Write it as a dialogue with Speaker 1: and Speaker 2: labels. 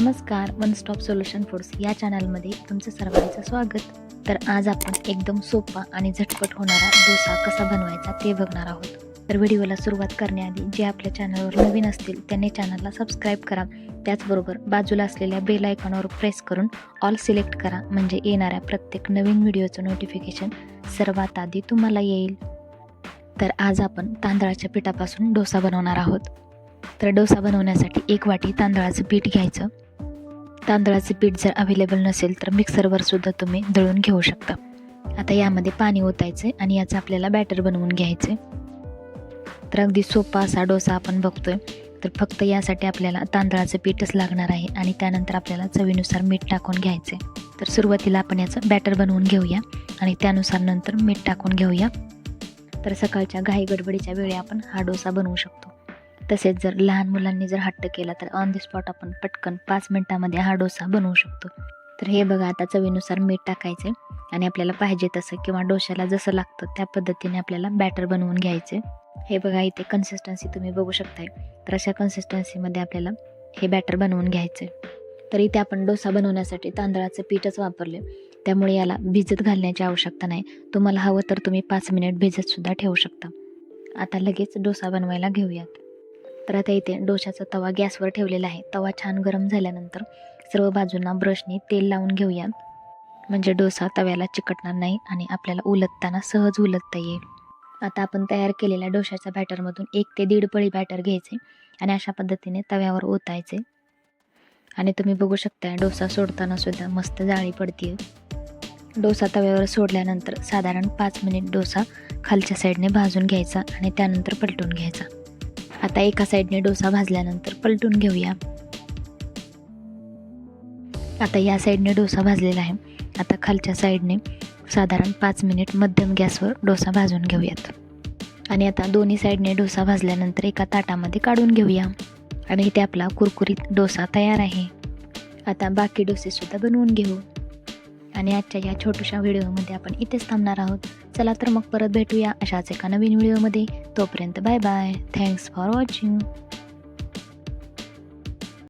Speaker 1: नमस्कार one stop solution foods या चॅनलमध्ये तुमचं सर्वांचं स्वागत. तर आज आपण एकदम सोपा आणि झटपट होणारा डोसा कसा बनवायचा ते बघणार आहोत. तर व्हिडिओला सुरुवात करण्याआधी जे आपल्या चॅनलवर नवीन असतील त्यांनी चॅनलला सबस्क्राईब करा. त्याचबरोबर बाजूला असलेल्या बेल आयकॉनवर प्रेस करून ऑल सिलेक्ट करा म्हणजे येणाऱ्या प्रत्येक नवीन व्हिडिओचं नोटिफिकेशन सर्वात आधी तुम्हाला येईल. तर आज आपण तांदळाच्या पिठापासून डोसा बनवणार आहोत. तर डोसा बनवण्यासाठी एक वाटी तांदळाचं पीठ घ्यायचं. तांदळाचे पीठ जर अवेलेबल नसेल तर मिक्सरवर सुद्धा तुम्ही दळून घेऊ शकता. आता यामध्ये पाणी ओतायचं आणि याचं आपल्याला बॅटर बनवून घ्यायचं तर अगदी सोपा असा डोसा आपण बघतोय. तर फक्त यासाठी आपल्याला तांदळाचं पीठच लागणार आहे आणि त्यानंतर आपल्याला चवीनुसार मीठ टाकून घ्यायचे तर सुरुवातीला आपण याचं बॅटर बनवून घेऊया आणि त्यानुसार नंतर मीठ टाकून घेऊया. तर सकाळच्या घाई गडबडीच्या वेळी आपण हा डोसा बनवू शकतो. तसेच जर लहान मुलांनी जर हट्ट केला तर ऑन द स्पॉट आपण पटकन पाच मिनटामध्ये हा डोसा बनवू शकतो. तर हे बघा आता चवीनुसार मीठ टाकायचे आणि आपल्याला पाहिजे तसं किंवा डोश्याला जसं लागतं त्या पद्धतीने आपल्याला बॅटर बनवून घ्यायचे हे बघा इथे कन्सिस्टन्सी तुम्ही बघू शकताय. तर अशा कन्सिस्टन्सीमध्ये आपल्याला हे बॅटर बनवून घ्यायचे तर इथे आपण डोसा बनवण्यासाठी तांदळाचं पीठच वापरले त्यामुळे याला भिजत घालण्याची आवश्यकता नाही. तुम्हाला हवं तर तुम्ही पाच मिनिट भिजतसुद्धा ठेवू शकता. आता लगेच डोसा बनवायला घेऊयात. तर आता इथे डोशाचा तवा गॅसवर ठेवलेला आहे. तवा छान गरम झाल्यानंतर सर्व बाजूंना ब्रशने तेल लावून घेऊया. म्हणजे डोसा तव्याला चिकटणार नाही आणि आपल्याला उलटताना सहज उलटता येईल. आता आपण तयार केलेल्या डोशाच्या बॅटरमधून एक ते दीड पळी बॅटर घ्यायचे आणि अशा पद्धतीने तव्यावर ओतायचे. आणि तुम्ही बघू शकता डोसा सोडताना सुद्धा मस्त जाळी पडते डोसा तव्यावर सोडल्यानंतर साधारण पाच मिनिट डोसा खालच्या साईडने भाजून घ्यायचा आणि त्यानंतर पलटून घ्यायचा. आता एका साईडने डोसा भाजल्यानंतर पलटून घेऊया. आता या साईडने डोसा भाजलेला आहे. आता खालच्या साईडने साधारण पाच मिनिट मध्यम गॅसवर डोसा भाजून घेऊयात. आणि आता दोन्ही साईडने डोसा भाजल्यानंतर एका ताटामध्ये काढून घेऊया. आणि इथे आपला कुरकुरीत डोसा तयार आहे. आता बाकी डोसेसुद्धा बनवून घेऊ. आणि आजच्या या छोट्याशा व्हिडिओमध्ये आपण इथेच थांबणार आहोत. चला तर मग परत भेटूया अशाच एका नवीन व्हिडिओमध्ये. तोपर्यंत bye bye. Thanks for watching